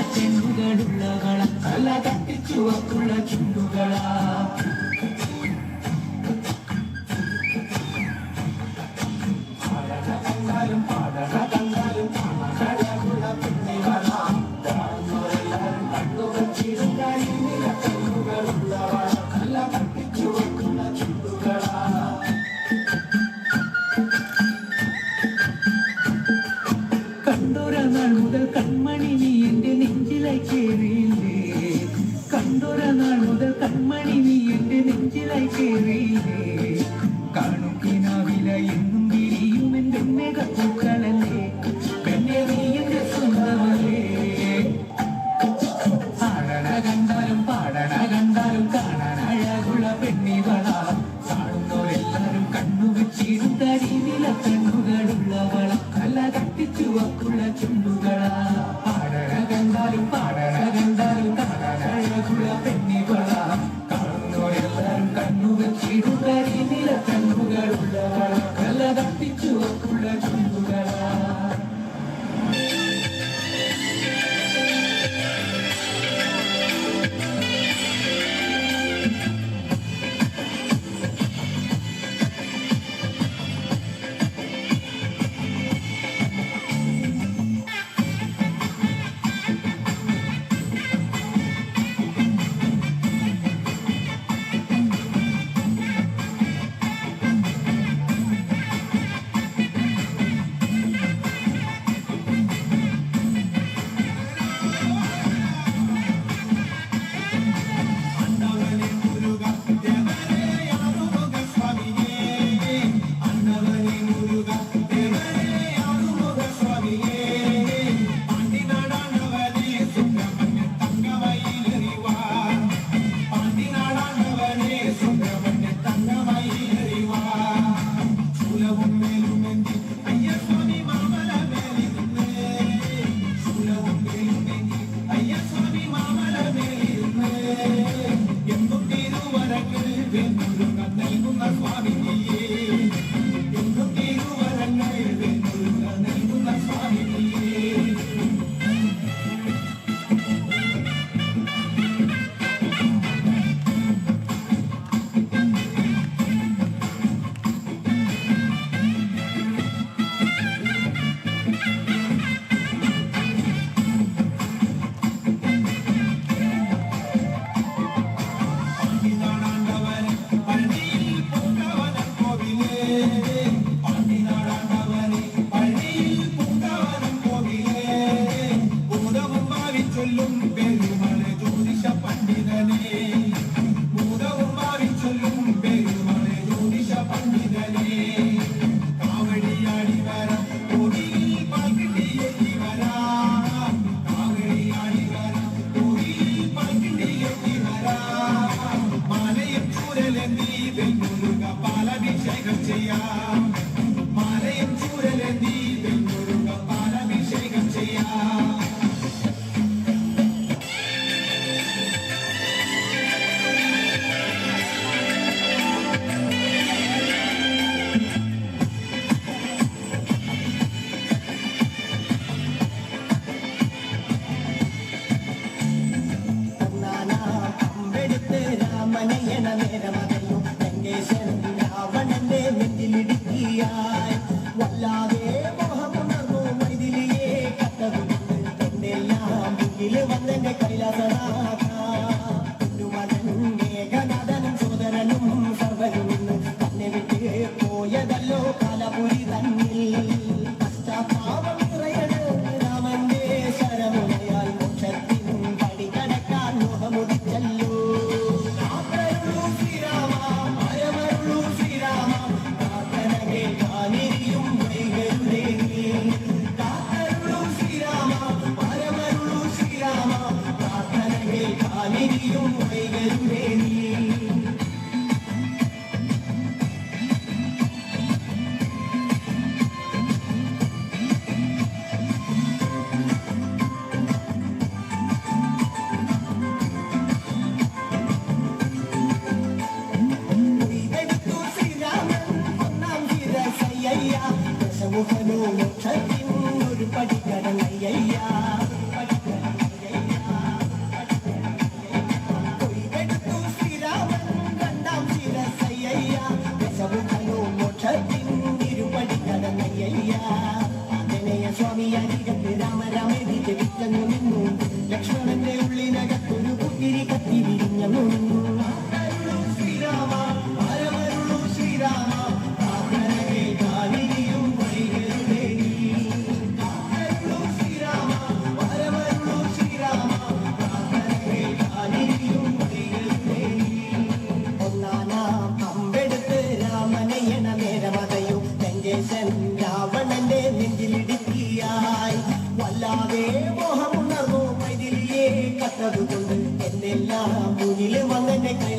പെണ്ണുകളുള്ളവള കല കട്ടിച്ചുവക്കുള്ള ചുണ്ടുകളാ. കണ്ടൊരാൾ മുതൽ കൺമണി നീ നെഞ്ചിലേക്ക് വീഴേ കണ്ടൊരാൾ മുതൽ കൺമണി നീ എന്റെ നെഞ്ചിലേക്ക് വീഴേ അതുകൊണ്ട് എന്നെല്ലാം മുന്നിൽ വന്നെന്നെ കൈ